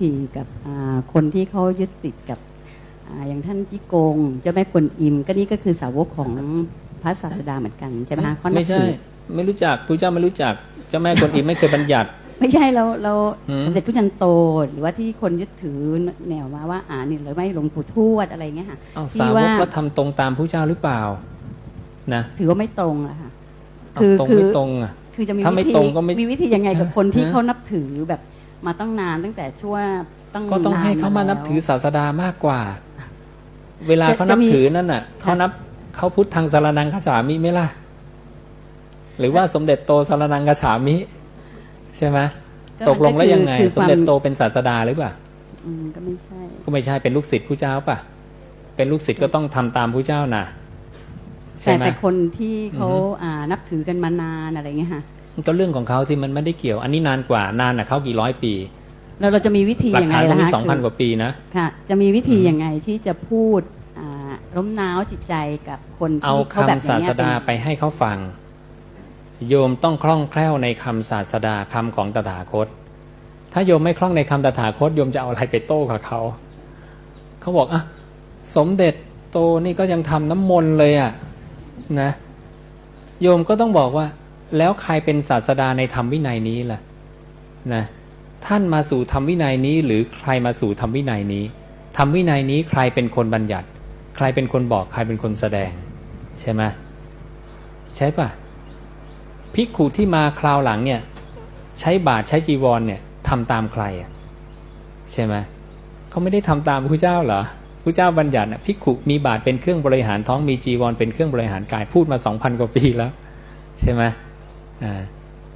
ทีกับอ่าคนที่เขายึดติดกับอาอย่างท่านจิโกงเจ้าแม่กวนอิม ก็นี่ก็คือสาวกของพระศาสดาเหมือนกันใช่ไหมคะเขานับไม่ใช่ถือไม่รู้จักพระเจ้าไม่รู้จักเจ้าแม่กวนอิมไม่เคยบัญญัติ ไม่ใช่เราเราหืมสมเด็จพระจันทร์โตหรือว่าที่คนยึดถือแนวมาว่าอ่านี่หรือไม่หลวงปู่ทวดอะไรเงี้ยค่ะอ้าวที่สาวว่ากแล้วทำตรงตามพระเจ้าหรือเปล่านะถือว่าไม่ตรงอะค่ะอ้าวคือตรงคือไม่ตรงอะคือจะมีถ้าไม่วิธีตรงก็ไม่มีวิธียังไงกับคนที่ฮะเขานับถือแบบ มาตั้งนานตั้งแต่ช่วงตั้งก็ต้องให้เขามานับถือแล้วศาสดามากกว่า เวลาจะเขานับจะมีถือนั่นน่ะเขานับเขาพุทธทางสารนังคาฉามิไหมล่ะ หรือว่าสมเด็จโตสารนังคาฉามิ ใช่ไหมตกลงแล้วยังไงคือสมเด็จความโตเป็นศาสดาหรือเปล่าอืมก็ไม่ใช่ ก็ไม่ใช่เป็นลูกศิษย์ผู้เจ้าป่ะ เป็นลูกศิษย์ก็ต้องทำตามผู้เจ้านะใช่แต่ไหมแต่คนที่เขาอือฮึอ่านับถือกันมานานอะไรเงี้ยค่ะมัน ก็เรื่องของเขาที่มันไม่ได้เกี่ยว อันนี้นานกว่านานน่ะเขากี่ร้อยปี เราเราจะมีวิธีหลักยังไงฐานก็ล่ะมีคะสองพันคืกว่าปีนะ ค่ะจะมีวิธีอืมยังไงที่จะพูดอ่าล้มน้าวจิตใจกับคนเอาที่เขาแบบคำศาสดาอย่งเงี้ยไปให้เขาฟัง โยมต้องคล่องแคล่วในคำศาสดาคำของตถาคต ถ้าโยมไม่คล่องในคำตถาคตโยมจะเอาอะไรไปโต้กับเขา เขาบอกอะสมเด็จโตนี่ก็ยังทำน้ำมนต์เลยอะนะ โยมก็ต้องบอกว่า แล้วใครเป็นศาสดาในธรรมวินัยนี้ล่ะนะท่านมาสู่ธรรมวินัยนี้หรือใครมาสู่ธรรมวินัยนี้ธรรมวินัยนี้ใครเป็นคนบัญญัติ ใครเป็นคนบอกใครเป็นคนแสดง ใช่ไหมใช่ปะภิกขุที่มาคราวหลังเนี่ยใช้บาทใช้จีวรเนี่ยทำตามใครอะใช่ไหมเขาไม่ได้ทำตามพระเจ้าเหรอพระเจ้าบัญญัติน่ะภิกขุมีบาทเป็นเครื่องบริหารท้องมีจีวรเป็นเครื่องบริหารกายพูดมาสองพันกว่าปีแล้ว ใช่ไหม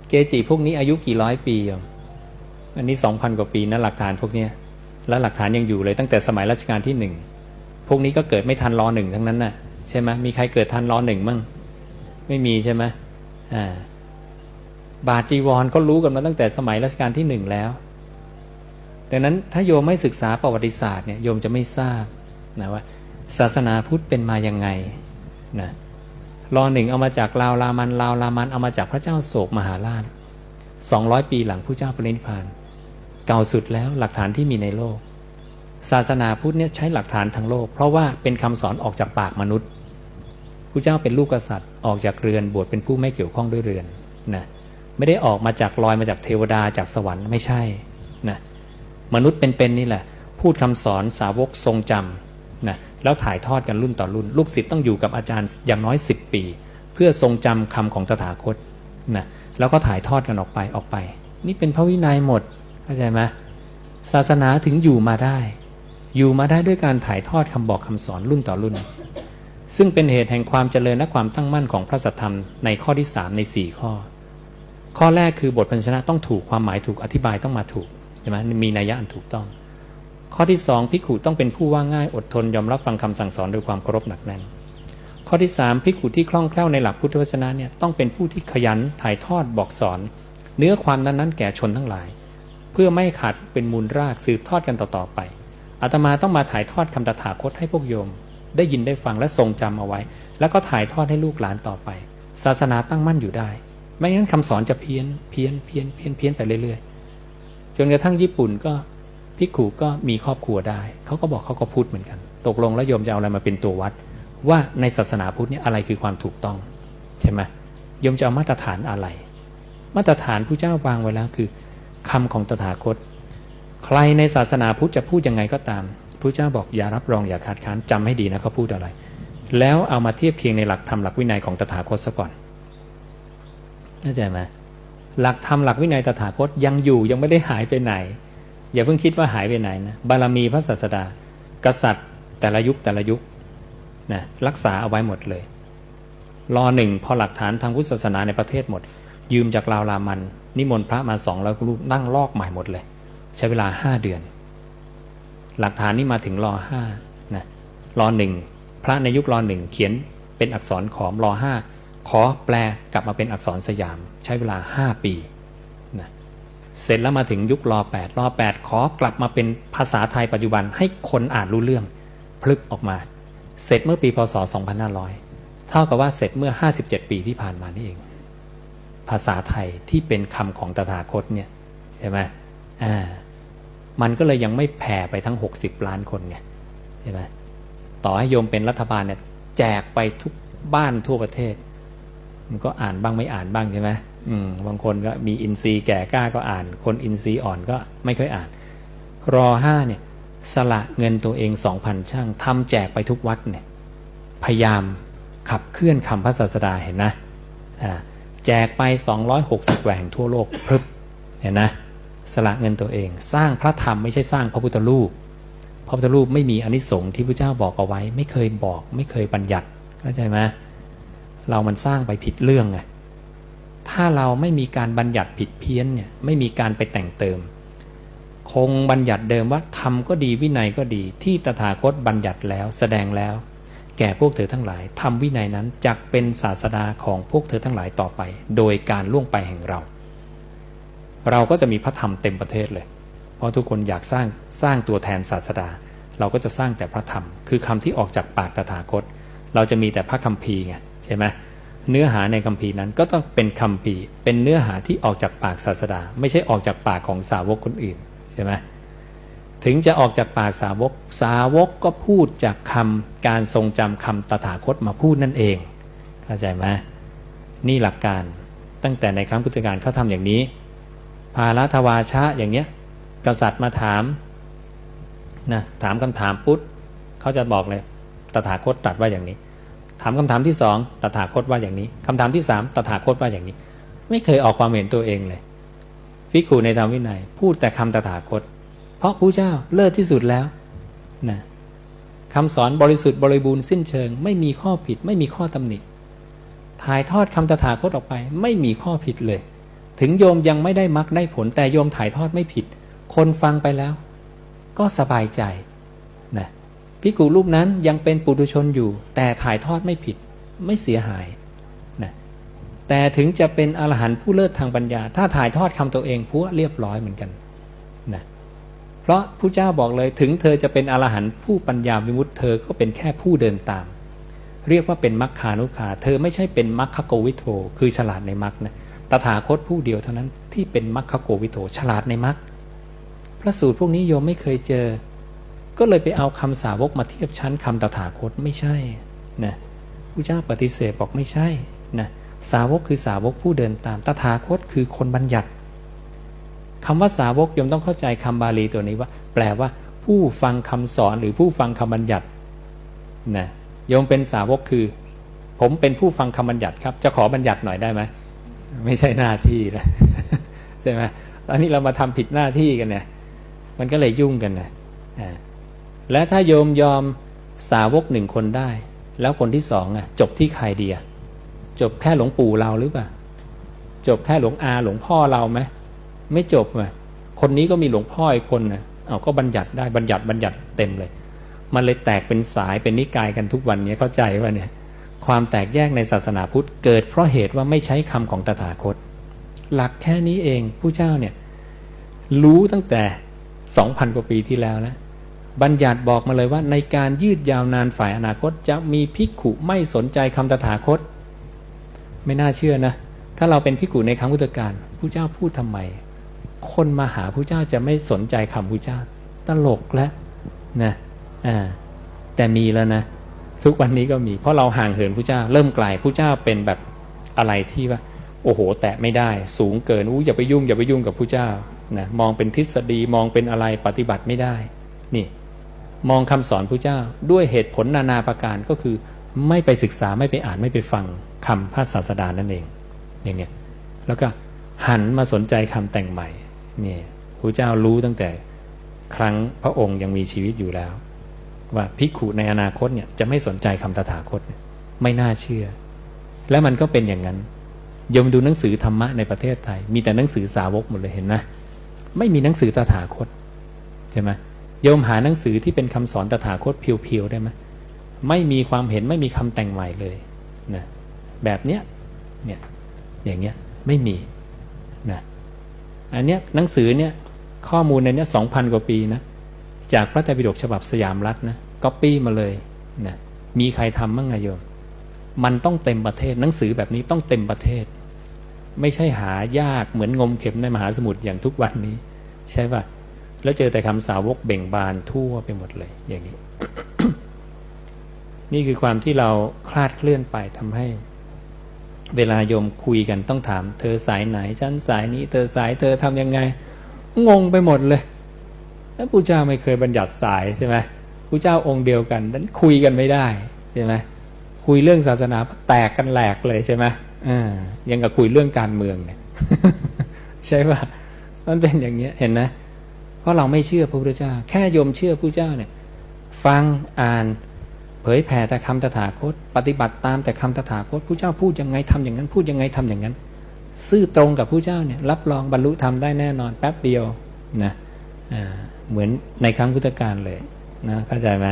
เกจิพวกนี้อายุกี่ร้อยปีโยมอันนี้สองพันกว่าปีนะหลักฐานพวกเนี้ยแล้วหลักฐานยังอยู่เลยตั้งแต่สมัยรัชกาลที่หนึ่งพวกนี้ก็เกิดไม่ทันรอหนึ่งทั้งนั้นน่ะใช่ไหมมีใครเกิดทันรอหนึ่งมั่งไม่มีใช่ไหมอ่าบาจีวรก็รู้กันมาตั้งแต่สมัยรัชกาลที่หนึ่งแล้วดังนั้นถ้าโยมไม่ศึกษาประวัติศาสตร์เนี่ยโยมจะไม่ทราบนะว่าศาสนาพุทธเป็นมายังไงนะ รอหนึ่งเอามาจากลาวรามันลาวรามันเอามาจากพระเจ้าโศกมหาราช200 ปีหลังผู้เจ้าปรินิพานเก่าสุดแล้วหลักฐานที่มีในโลก ศาสนาพุทธเนี่ยใช้หลักฐานทางโลก เพราะว่าเป็นคำสอนออกจากปากมนุษย์ผู้เจ้าเป็นลูกกษัตริย์ออกจากเรือนบวชเป็นผู้ไม่เกี่ยวข้องด้วยเรือนนะไม่ได้ออกมาจากลอยมาจากเทวดาจากสวรรค์ไม่ใช่นะมนุษย์เป็นๆนี่แหละ พูดคำสอนสาวกทรงจำนะ แล้วถ่ายทอดกันรุ่นต่อรุ่น ลูกศิษย์ต้องอยู่กับอาจารย์อย่างน้อย 10 ปี เพื่อทรงจำคำของตถาคตนะแล้วก็ถ่ายทอดกันออกไปออกไป นี่เป็นพระวินัยหมดเข้าใจไหมศาสนาถึงอยู่มาได้ อยู่มาได้ด้วยการถ่ายทอดคำบอกคำสอนรุ่นต่อรุ่น ซึ่งเป็นเหตุแห่งความเจริญและความตั้งมั่นของพระสัทธรรมในข้อที่ 3 ใน 4 ข้อ ข้อแรกคือบทพันชนะต้องถูกความหมายถูกอธิบายต้องมาถูกใช่ไหมมีนัยยะอันถูกต้อง ข้อที่2พิกขุต้องเป็นผู้ว่าง่ายอดทนยอมรับฟังคำสั่งสอนโดยความเคารพหนักแน่น ข้อที่3พิกขุที่คล่องแคล่วในหลักพุทธวจนะเนี่ยต้องเป็นผู้ที่ขยันถ่ายทอดบอกสอน เนื้อความนั้นๆแก่ชนทั้งหลาย เพื่อไม่ให้ขาดเป็นมูลรากสืบทอดกันต่อๆไปอาตมาต้องมาถ่ายทอดคำตถาคตให้พวกโยม ได้ยินได้ฟังและทรงจำเอาไว้ แล้วก็ถ่ายทอดให้ลูกหลานต่อไป ศาสนาตั้งมั่นอยู่ได้ ไม่งั้นคำสอนจะเพี้ยนเพี้ยนเพี้ยนเพี้ยนเพี้ยนไปเรื่อยๆ จนกระทั่งญี่ปุ่นก็ พิกขุก็มีครอบครัวได้เขาก็บอกเขาก็พูดเหมือนกัน ตกลงแล้วโยมจะเอาอะไรมาเป็นตัววัด ว่าในศาสนาพุทธเนี่ยอะไรคือความถูกต้องใช่ไหมโยมจะเอามาตรฐานอะไร มาตรฐานผู้เจ้าวางไว้แล้วคือคำของตถาคต ใครในศาสนาพุทธจะพูดยังไงก็ตามพระเจ้าบอกอย่ารับรองอย่าคัดค้านจำให้ดีนะเขาพูดอะไร แล้วเอามาเทียบเคียงในหลักธรรมหลักวินัยของตถาคตซะก่อนเข้าใจไหมหลักธรรมหลักวินัยตถาคตยังอยู่ยังไม่ได้หายไปไหน อย่าเพิ่งคิดว่าหายไปไหนนะบารมีพระศาสดา กษัตริย์แต่ละยุคแต่ละยุคนะรักษาเอาไว้หมดเลยรอหนึ่งพอหลักฐานทางพุทธศาสนาในประเทศหมด ยืมจากลาวรามัน นิมนต์พระมาสองแล้วรูปนั่งลอกใหม่หมดเลย ใช้เวลาห้าเดือน หลักฐานนี้มาถึงรอห้านะรอหนึ่งพระในยุครอหนึ่งเขียนเป็นอักษรขอมรอห้าขอแปลกลับมาเป็นอักษรสยาม ใช้เวลาห้าปี เสร็จแล้วมาถึงยุครอแปดรอแปดขอกลับมาเป็นภาษาไทยปัจจุบันให้คนอ่านรู้เรื่องพลึกออกมา เสร็จเมื่อปีพศ 2500 เท่ากับว่าเสร็จเมื่อ 57 ปีที่ผ่านมานี่เอง ภาษาไทยที่เป็นคำของตถาคตเนี่ยใช่ไหมอ่ามันก็เลยยังไม่แผ่ไปทั้ง 60 ล้านคนไงใช่ไหมต่อให้โยมเป็นรัฐบาลเนี่ยแจกไปทุกบ้านทั่วประเทศ มันก็อ่านบ้างไม่อ่านบ้างใช่ไหม บางคนก็มีอินทรีย์แก่กล้าก็อ่าน คนอินทรีย์อ่อนก็ไม่ค่อยอ่าน รอห้าเนี่ยสละเงินตัวเองสองพันช่างทำแจกไปทุกวัดเนี่ยพยายามขับเคลื่อนคำพระศาสดาเห็นนะแจกไป 260แหว่งทั่วโลกพรึบเห็นนะสละเงินตัวเอง สร้างพระธรรมไม่ใช่สร้างพระพุทธรูปพระพุทธรูปไม่มีอนิสงส์ที่พระเจ้าบอกเอาไว้ ไม่เคยบอก ไม่เคยบัญญัติเข้าใจไหมเรามันสร้างไปผิดเรื่องไง ถ้าเราไม่มีการบัญญัติผิดเพี้ยนเนี่ยไม่มีการไปแต่งเติม คงบัญญัติเดิมว่าธรรมก็ดีวินัยก็ดีที่ตถาคตบัญญัติแล้วแสดงแล้ว แก่พวกเธอทั้งหลายธรรมวินัยนั้นจักเป็นศาสดาของพวกเธอทั้งหลายต่อไป โดยการล่วงไปแห่งเรา เราก็จะมีพระธรรมเต็มประเทศเลย เพราะทุกคนอยากสร้างสร้างตัวแทนศาสดา เราก็จะสร้างแต่พระธรรม คือคำที่ออกจากปากตถาคต เราจะมีแต่พระคัมภีร์ไงใช่ไหม เนื้อหาในคัมภีร์นั้นก็ต้องเป็นคัมภีร์ เป็นเนื้อหาที่ออกจากปากศาสดา ไม่ใช่ออกจากปากของสาวกคนอื่นใช่ไหมถึงจะออกจากปากสาวกสาวกก็พูดจากคำการทรงจำคำตถาคตมาพูดนั่นเองเข้าใจไหมนี่หลักการตั้งแต่ในครั้งพุทธกาลเขาทำอย่างนี้ภารัทวาชะอย่างเนี้ยกษัตริย์มาถามนะถามคำถามปุ๊บเขาจะบอกเลยตถาคตตรัสว่าอย่างนี้ ถามคำถามที่สองตถาคตว่าอย่างนี้คำถามที่สามตถาคตว่าอย่างนี้ ไม่เคยออกความเห็นตัวเองเลยฟิกูในธรรมวินัย พูดแต่คำตถาคต เพราะผู้เจ้าเลิศที่สุดแล้วนะคำสอนบริสุทธิ์บริบูรณ์สิ้นเชิง ไม่มีข้อผิด ไม่มีข้อตำหนิถ่ายทอดคำตถาคตออกไป ไม่มีข้อผิดเลย ถึงโยมยังไม่ได้มรรคได้ผลแต่โยมถ่ายทอดไม่ผิด คนฟังไปแล้ว ก็สบายใจ พิกูรูปนั้นยังเป็นปุถุชนอยู่ แต่ถ่ายทอดไม่ผิดไม่เสียหายนะแต่ถึงจะเป็นอรหันต์ผู้เลิศทางปัญญา ถ้าถ่ายทอดคำตัวเองพัวเรียบร้อยเหมือนกันนะเพราะผู้เจ้าบอกเลยถึงเธอจะเป็นอรหันต์ผู้ปัญญาวิมุติเธอก็เป็นแค่ผู้เดินตาม เรียกว่าเป็นมัคคานุขาเธอไม่ใช่เป็นมัคคโกวิโทคือฉลาดในมัคนะตถาคตผู้เดียวเท่านั้นที่เป็นมัคคโกวิโทฉลาดในมัคพระสูตรพวกนี้โยมไม่เคยเจอ ก็เลยไปเอาคำสาวกมาเทียบชั้นคำตถาคตไม่ใช่นะผู้เจ้าปฏิเสธบอกไม่ใช่นะสาวกคือสาวกผู้เดินตามตถาคตคือคนบัญญัติคำว่าสาวกยมต้องเข้าใจคำบาลีตัวนี้ว่า แปลว่า ผู้ฟังคำสอนหรือผู้ฟังคำบัญญัตินะโยมเป็นสาวกคือ ผมเป็นผู้ฟังคำบัญญัติครับ จะขอบัญญัติหน่อยได้ไหมไม่ใช่หน้าที่นะใช่ไหมตอนนี้เรามาทำผิดหน้าที่กันเนี่ยมันก็เลยยุ่งกันนะอ่า และถ้าโยมยอมสาวกหนึ่งคนได้ แล้วคนที่สองอะจบที่ใครเดีอะจบแค่หลวงปู่เราหรือเปล่าจบแค่หลวงอาหลวงพ่อเราไหมไม่จบอะคนนี้ก็มีหลวงพ่ออีกคนนะเอาก็บัญญัติได้บัญญัติบัญญัติเต็มเลย มันเลยแตกเป็นสายเป็นนิกายกันทุกวันนี้เข้าใจว่าเนี่ยความแตกแยกในศาสนาพุทธเกิดเพราะเหตุว่าไม่ใช้คำของตถาคต หลักแค่นี้เองผู้เจ้าเนี่ยรู้ตั้งแต่ 2,000 กว่าปีที่แล้วแล้ว บัญญัติบอกมาเลยว่า ในการยืดยาวนานฝ่ายอนาคตจะมีภิกขุไม่สนใจคำตถาคต ไม่น่าเชื่อนะ ถ้าเราเป็นภิกขุในครั้งพุทธกาลผู้เจ้าพูดทำไม คนมาหาผู้เจ้าจะไม่สนใจคำผู้เจ้า ตลกแล้วนะอ่าแต่มีแล้วนะ ทุกวันนี้ก็มี เพราะเราห่างเหินผู้เจ้า เริ่มไกลผู้เจ้าเป็นแบบอะไรที่ว่า โอ้โห แตะไม่ได้ สูงเกินอู้อย่าไปยุ่งอย่าไปยุ่งกับผู้เจ้านะมองเป็นทฤษฎีมองเป็นอะไรปฏิบัติไม่ได้ นี่ มองคำสอนผู้เจ้าด้วยเหตุผลนานาประการก็คือ ไม่ไปศึกษาไม่ไปอ่านไม่ไปฟังคำพระศาสดานั่นเองอย่างเนี้ยแล้วก็หันมาสนใจคำแต่งใหม่เนี่ยพระเจ้ารู้ตั้งแต่ครั้งพระองค์ยังมีชีวิตอยู่แล้ว ว่าภิกขุในอนาคตเนี่ยจะไม่สนใจคำตถาคตไม่น่าเชื่อ และมันก็เป็นอย่างนั้นยมดูหนังสือธรรมะในประเทศไทย มีแต่หนังสือสาวกหมดเลยเห็นไหมไม่มีหนังสือตถาคตใช่ไหม โยมหาหนังสือที่เป็นคำสอนตถาคตเพียวๆได้ไหมไม่มีความเห็นไม่มีคำแต่งใหม่เลยนะแบบเนี้ยเนี่ยอย่างเงี้ยไม่มีนะอันเนี้ยหนังสือเนี่ยข้อมูลในเนี้ยสองพันกว่าปีนะจากพระไตรปิฎกฉบับสยามรัฐนะก๊อปปี้มาเลยนะมีใครทำบ้างไงโยม มันต้องเต็มประเทศหนังสือแบบนี้ต้องเต็มประเทศ ไม่ใช่หายากเหมือนงมเข็มในมหาสมุทรอย่างทุกวันนี้ ใช่ป่ะ แล้วเจอแต่คำสาวกเบ่งบานทั่วไปหมดเลย อย่างนี้ นี่คือความที่เราคลาดเคลื่อนไปทำให้ เวลาโยมคุยกันต้องถาม เธอสายไหนฉันสายนี้ เธอสายเธอทำยังไง งงไปหมดเลยแล้วพระเจ้าไม่เคยบัญญัติสายใช่ไหมพระเจ้าองค์เดียวกันนั้นคุยกันไม่ได้ใช่ไหมคุยเรื่องศาสนาแตกกันแหลกเลยใช่ไหมอ่ายังกับคุยเรื่องการเมืองเนี่ยใช่ป่ะมันเป็นอย่างเงี้ยเห็นนะ เพราะเราไม่เชื่อพระพุทธเจ้า แค่ยมเชื่อพระเจ้าเนี่ยฟังอ่านเผยแผ่แต่คำตถาคต ปฏิบัติตามแต่คำตถาคตผู้เจ้าพูดยังไงทำอย่างนั้น พูดยังไงทำอย่างนั้น ซื่อตรงกับผู้เจ้าเนี่ยรับรองบรรลุธรรมได้แน่นอนแป๊บเดียวนะอ่าเหมือนในครั้งพุทธกาลเลยนะเข้าใจไหม